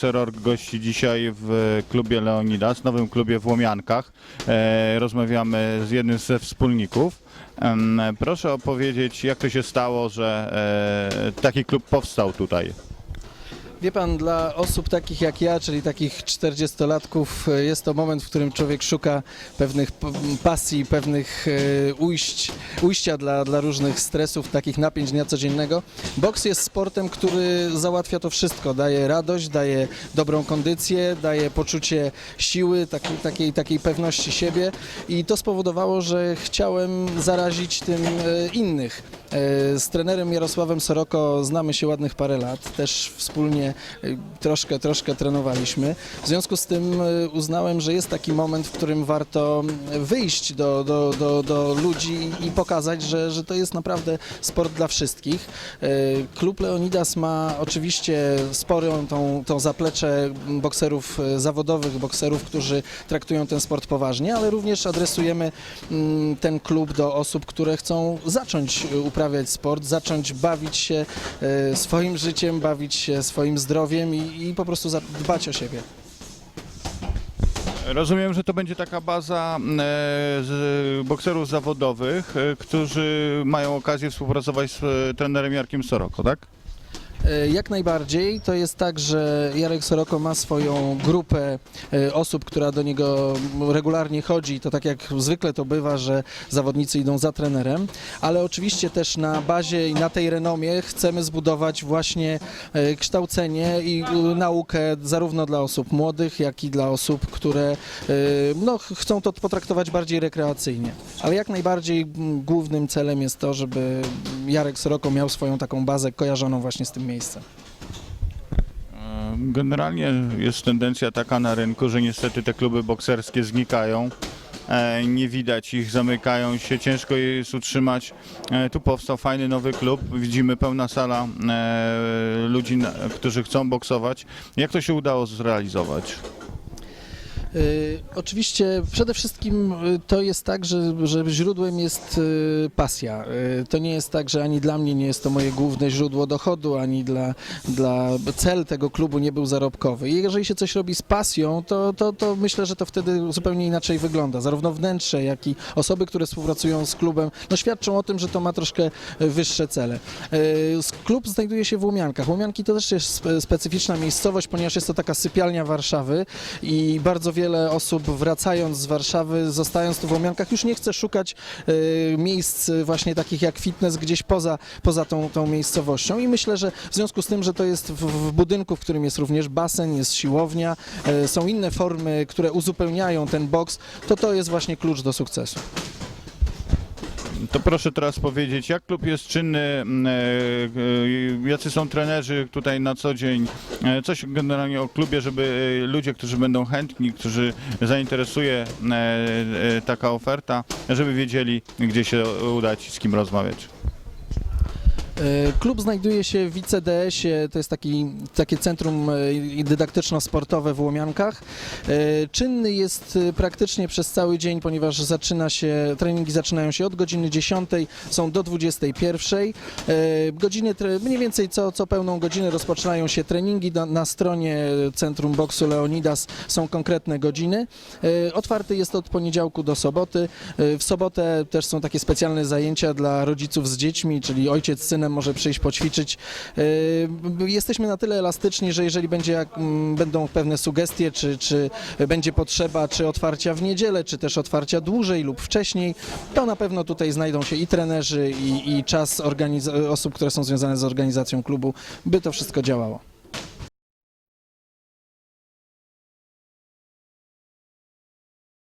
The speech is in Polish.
Boxer.org gości dzisiaj w klubie Leonidas, nowym klubie w Łomiankach. E, rozmawiamy z jednym ze wspólników. Proszę opowiedzieć, jak to się stało, że e, taki klub powstał tutaj. Wie pan, dla osób takich jak ja, czyli takich 40-latków, e, jest to moment, w którym człowiek szuka pewnych pasji, pewnych e, ujść, ujścia dla, dla różnych stresów, takich napięć dnia codziennego. Boks jest sportem, który załatwia to wszystko. Daje radość, daje dobrą kondycję, daje poczucie siły, takiej, takiej, takiej pewności siebie i to spowodowało, że chciałem zarazić tym e, innych. Z trenerem Jarosławem Soroko znamy się ładnych parę lat, też wspólnie e, troszkę, troszkę trenowaliśmy. W związku z tym e, uznałem, że jest taki moment, w którym warto wyjść do, do, do, do ludzi i pokazać, że, że to jest naprawdę sport dla wszystkich. E, Klub Leonidas ma oczywiście sporą tą, tą zaplecze bokserów zawodowych, bokserów, którzy traktują ten sport poważnie, ale również adresujemy mm, ten klub do osób, które chcą zacząć uprawiać sport, zacząć bawić się swoim życiem, bawić się swoim zdrowiem i, i po prostu dbać o siebie. Rozumiem, że to będzie taka baza e, z bokserów zawodowych, e, którzy mają okazję współpracować z e, trenerem Jarkiem Soroko, tak? E, Jak najbardziej. To jest tak, że Jarek Soroko ma swoją grupę e, osób, która do niego regularnie chodzi. To tak jak zwykle to bywa, że zawodnicy idą za trenerem, ale oczywiście też na bazie i na tej renomie chcemy zbudować właśnie e, kształcenie i naukę zarówno dla osób młodych, jak i dla osób, które no, ch- chcą to potraktować bardziej rekreacyjnie. Ale jak najbardziej głównym celem jest to, żeby Jarek Soroko miał swoją taką bazę kojarzoną właśnie z tym miejscem. E, Generalnie jest tendencja taka na rynku, że niestety te kluby bokserskie znikają. E, Nie widać ich, zamykają się, ciężko je jest utrzymać. E, Tu powstał fajny nowy klub, widzimy pełna sala ludzi, którzy chcą boksować. Jak to się udało zrealizować? Y, Oczywiście przede wszystkim y, to jest tak, że, że źródłem jest y, pasja. To nie jest tak, że ani dla mnie nie jest to moje główne źródło dochodu, ani dla, dla cel tego klubu nie był zarobkowy. Jeżeli się coś robi z pasją, to, to, to myślę, że to wtedy zupełnie inaczej wygląda. Zarówno wnętrze, jak i osoby, które współpracują z klubem, no świadczą o tym, że to ma troszkę wyższe cele. Klub znajduje się w Łomiankach. Łomianki to też jest spe- specyficzna miejscowość, ponieważ jest to taka sypialnia Warszawy i bardzo wiele osób wracając z Warszawy, zostając tu w Łomiankach, już nie chce szukać y, miejsc właśnie takich jak fitness gdzieś poza, poza tą, tą miejscowością i myślę, że w związku z tym, że to jest w, w budynku, w którym jest również basen, jest siłownia, y, są inne formy, które uzupełniają ten boks, to to jest właśnie klucz do sukcesu. To proszę teraz powiedzieć, jak klub jest czynny, m, e, e, jacy są trenerzy tutaj na co dzień, e, coś generalnie o klubie, żeby ludzie, którzy będą chętni, którzy zainteresuje taka oferta, żeby wiedzieli, gdzie się udać z kim rozmawiać. E, Klub znajduje się w ICDS-ie, to jest taki, takie centrum e, dydaktyczno-sportowe w Łomiankach. E, Czynny jest praktycznie przez cały dzień, ponieważ zaczyna się, treningi zaczynają się od godziny 10, są do 21. E, Godziny, mniej więcej co, co pełną godzinę rozpoczynają się treningi. Na, na stronie Centrum Boksu Leonidas są konkretne godziny. Otwarty jest od poniedziałku do soboty. W sobotę też są takie specjalne zajęcia dla rodziców z dziećmi, czyli ojciec z synem może przyjść poćwiczyć. E, Jesteśmy na tyle elastyczni, że jeżeli będzie, jak, m, będą pewne sugestie, czy, czy będzie potrzeba, czy otwarcia w niedzielę, czy też otwarcia dłużej lub wcześniej, to na pewno tutaj znajdą się i trenerzy, i, i czas osób, które są związane z organizacją klubu, by to wszystko działało.